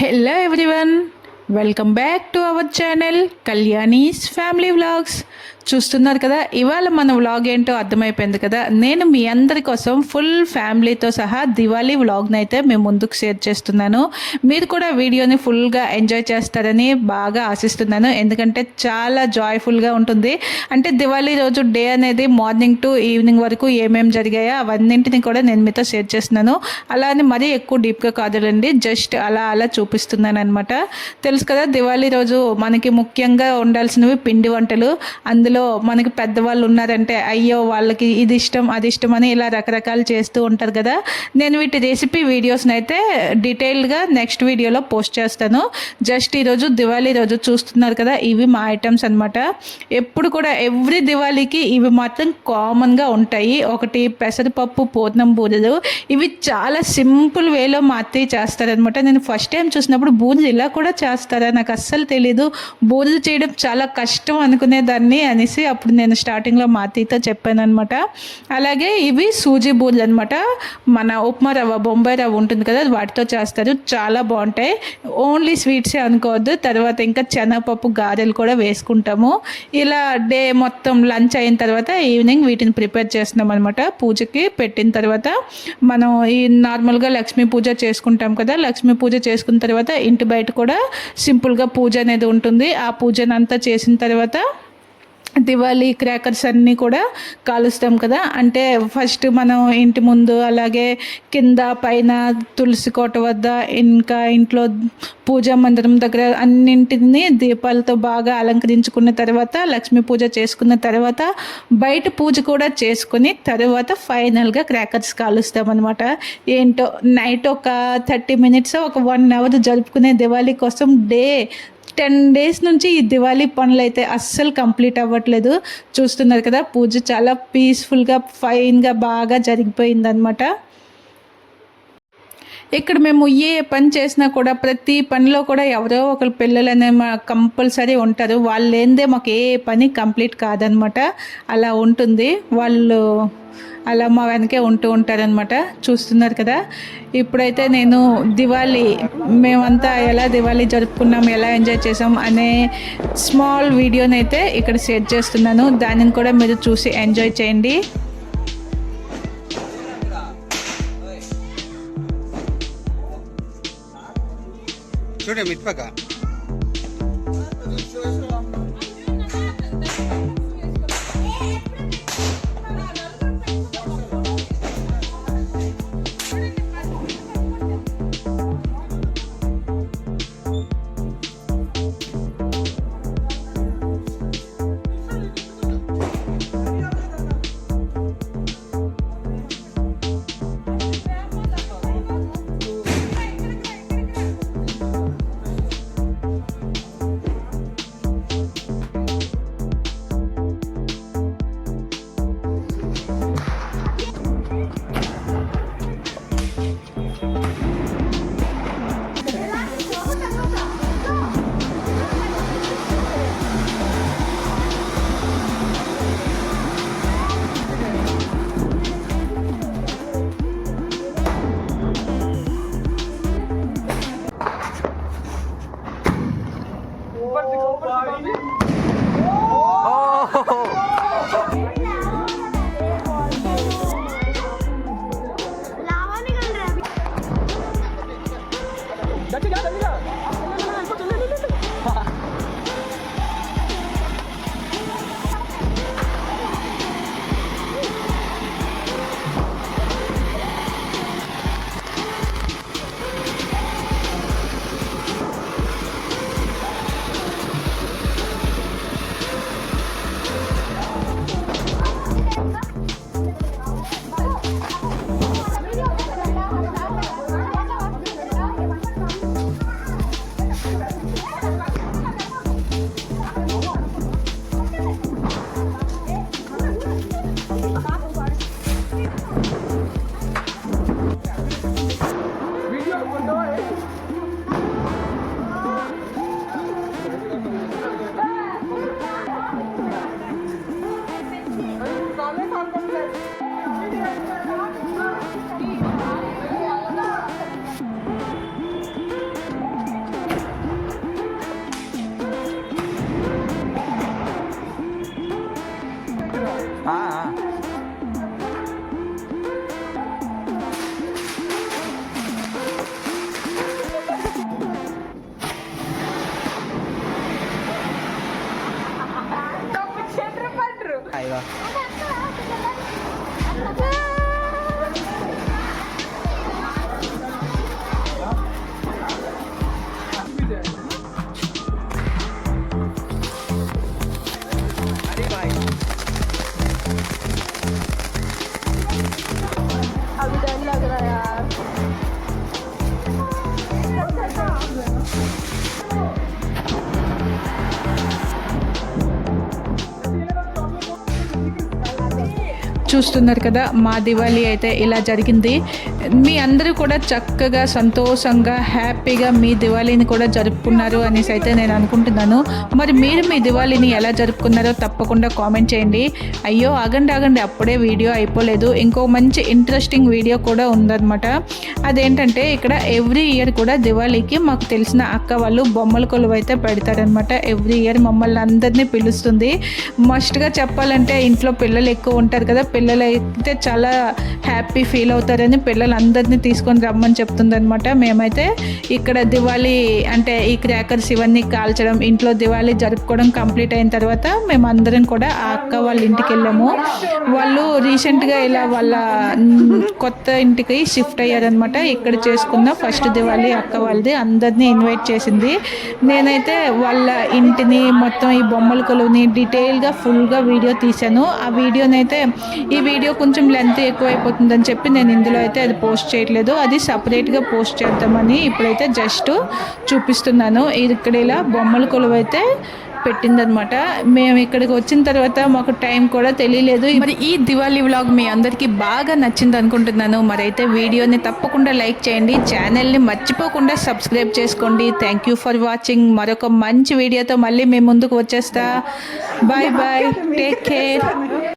Hello everyone, welcome back to our channel Kalyani's Family Vlogs. చూస్తున్నారు కదా ఇవాళ మన వ్లాగ్ ఏంటో అర్థమైపోయింది కదా నేను మీ అందరి కోసం ఫుల్ ఫ్యామిలీతో సహా దివాళీ వ్లాగ్ని అయితే మేము ముందుకు షేర్ చేస్తున్నాను మీరు కూడా వీడియోని ఫుల్గా ఎంజాయ్ చేస్తారని బాగా ఆశిస్తున్నాను ఎందుకంటే చాలా జాయ్ఫుల్గా ఉంటుంది అంటే దివాళీ రోజు డే అనేది మార్నింగ్ టు ఈవినింగ్ వరకు ఏమేమి జరిగాయో అవన్నింటిని కూడా నేను మీతో షేర్ చేస్తున్నాను అలా అని మరీ ఎక్కువ డీప్గా కాదులండి జస్ట్ అలా అలా చూపిస్తున్నాను అనమాట తెలుసు కదా దివాళీ రోజు మనకి ముఖ్యంగా ఉండాల్సినవి పిండి వంటలు అందులో అందులో మనకి పెద్దవాళ్ళు ఉన్నారంటే అయ్యో వాళ్ళకి ఇది ఇష్టం అది ఇష్టం అని ఇలా రకరకాలు చేస్తూ ఉంటారు కదా నేను వీటి రెసిపీ వీడియోస్ని అయితే డీటెయిల్డ్గా నెక్స్ట్ వీడియోలో పోస్ట్ చేస్తాను జస్ట్ ఈరోజు దివాళీ రోజు చూస్తున్నారు కదా ఇవి మా ఐటమ్స్ అనమాట ఎప్పుడు కూడా ఎవ్రీ దివాళీకి ఇవి మాత్రం కామన్గా ఉంటాయి ఒకటి పెసరపప్పు పూర్ణం బూరెలు ఇవి చాలా సింపుల్ వేలో మాత్రమే చేస్తారనమాట నేను ఫస్ట్ టైం చూసినప్పుడు బూరెలు ఇలా కూడా చేస్తారా నాకు అస్సలు తెలీదు బూరెలు చేయడం చాలా కష్టం అనుకునేదాన్ని అని అనేసి అప్పుడు నేను స్టార్టింగ్లో మా చెప్పాను అనమాట అలాగే ఇవి సూజీ బూర్లు అనమాట మన ఉప్మా రవ్వ బొంబాయి రవ్వ ఉంటుంది కదా వాటితో చేస్తారు చాలా బాగుంటాయి ఓన్లీ స్వీట్సే అనుకోవద్దు తర్వాత ఇంకా శనగపప్పు గారెలు కూడా వేసుకుంటాము ఇలా డే మొత్తం లంచ్ అయిన తర్వాత ఈవినింగ్ వీటిని ప్రిపేర్ చేస్తున్నాం అనమాట పూజకి పెట్టిన తర్వాత మనం ఈ నార్మల్గా లక్ష్మీ పూజ చేసుకుంటాం కదా లక్ష్మీ పూజ చేసుకున్న తర్వాత ఇంటి బయట కూడా సింపుల్గా పూజ అనేది ఉంటుంది ఆ పూజనంతా చేసిన తర్వాత దివాళీ క్రాకర్స్ అన్నీ కూడా కాలుస్తాం కదా అంటే ఫస్ట్ మనం ఇంటి ముందు అలాగే కింద పైన తులసి కోట వద్ద ఇంకా ఇంట్లో పూజా మందిరం దగ్గర అన్నింటినీ దీపాలతో బాగా అలంకరించుకున్న తర్వాత లక్ష్మీ పూజ చేసుకున్న తర్వాత బయట పూజ కూడా చేసుకుని తర్వాత ఫైనల్గా క్రాకర్స్ కాలుస్తాం అనమాట ఏంటో నైట్ ఒక థర్టీ మినిట్స్ ఒక వన్ అవర్ జరుపుకునే దివాళీ కోసం డే టెన్ డేస్ నుంచి ఈ దివాళీ పనులు అయితే అస్సలు కంప్లీట్ అవ్వట్లేదు చూస్తున్నారు కదా పూజ చాలా పీస్ఫుల్గా ఫైన్గా బాగా జరిగిపోయిందనమాట ఇక్కడ మేము ఏ పని చేసినా కూడా ప్రతి పనిలో కూడా ఎవరో ఒకరు పిల్లలనే కంపల్సరీ ఉంటారు వాళ్ళు లేనిదే మాకు ఏ పని కంప్లీట్ కాదనమాట అలా ఉంటుంది వాళ్ళు అలా మా వెనకే ఉంటూ ఉంటారనమాట చూస్తున్నారు కదా ఇప్పుడైతే నేను దివాళీ మేమంతా ఎలా దివాళీ జరుపుకున్నాం ఎలా ఎంజాయ్ చేసాం అనే స్మాల్ వీడియోనైతే ఇక్కడ షేర్ చేస్తున్నాను దానిని కూడా మీరు చూసి ఎంజాయ్ చేయండి Nuria m i t b a g a Bye. చూస్తున్నారు కదా మా దివాళీ అయితే ఇలా జరిగింది మీ అందరూ కూడా చక్కగా సంతోషంగా హ్యాపీగా మీ దివాళీని కూడా జరుపుకున్నారు అనేసి అయితే నేను అనుకుంటున్నాను మరి మీరు మీ దివాళీని ఎలా జరుపుకున్నారో తప్పకుండా కామెంట్ చేయండి అయ్యో ఆగండి ఆగండి అప్పుడే వీడియో అయిపోలేదు ఇంకో మంచి ఇంట్రెస్టింగ్ వీడియో కూడా ఉందన్నమాట అదేంటంటే ఇక్కడ ఎవ్రీ ఇయర్ కూడా దివాళీకి మాకు తెలిసిన అక్క వాళ్ళు బొమ్మల కొలువు అయితే పెడతారనమాట ఎవ్రీ ఇయర్ మమ్మల్ని అందరినీ పిలుస్తుంది మస్ట్గా చెప్పాలంటే ఇంట్లో పిల్లలు ఎక్కువ ఉంటారు కదా పిల్లలైతే చాలా హ్యాపీ ఫీల్ అవుతారని పిల్లలందరినీ తీసుకొని రమ్మని చెప్తుందనమాట మేమైతే ఇక్కడ దివాళీ అంటే ఈ క్రాకర్స్ ఇవన్నీ కాల్చడం ఇంట్లో దివాళీ జరుపుకోవడం కంప్లీట్ అయిన తర్వాత మేము అందరం కూడా ఆ అక్క వాళ్ళ ఇంటికి వెళ్ళాము వాళ్ళు రీసెంట్గా ఇలా వాళ్ళ కొత్త ఇంటికి షిఫ్ట్ అయ్యారనమాట ఇక్కడ చేసుకున్న ఫస్ట్ దివాళీ అక్క వాళ్ళది అందరినీ ఇన్వైట్ చేసింది నేనైతే వాళ్ళ ఇంటిని మొత్తం ఈ బొమ్మల కొలువుని డీటెయిల్గా ఫుల్గా వీడియో తీశాను ఆ వీడియోనైతే ఈ వీడియో కొంచెం లెంత్ ఎక్కువైపోతుందని చెప్పి నేను ఇందులో అయితే అది పోస్ట్ చేయట్లేదు అది సపరేట్గా పోస్ట్ చేద్దామని ఇప్పుడైతే జస్ట్ చూపిస్తున్నాను ఇక్కడ ఇలా బొమ్మల కొలువు అయితే పెట్టిందనమాట మేము ఇక్కడికి వచ్చిన తర్వాత మాకు టైం కూడా తెలియలేదు మరి ఈ దివాళీ వ్లాగ్ మీ అందరికీ బాగా నచ్చింది అనుకుంటున్నాను మరైతే వీడియోని తప్పకుండా లైక్ చేయండి ఛానల్ని మర్చిపోకుండా సబ్స్క్రైబ్ చేసుకోండి థ్యాంక్ యూ ఫర్ వాచింగ్ మరొక మంచి వీడియోతో మళ్ళీ మేము ముందుకు వచ్చేస్తా బాయ్ బాయ్ టేక్ కేర్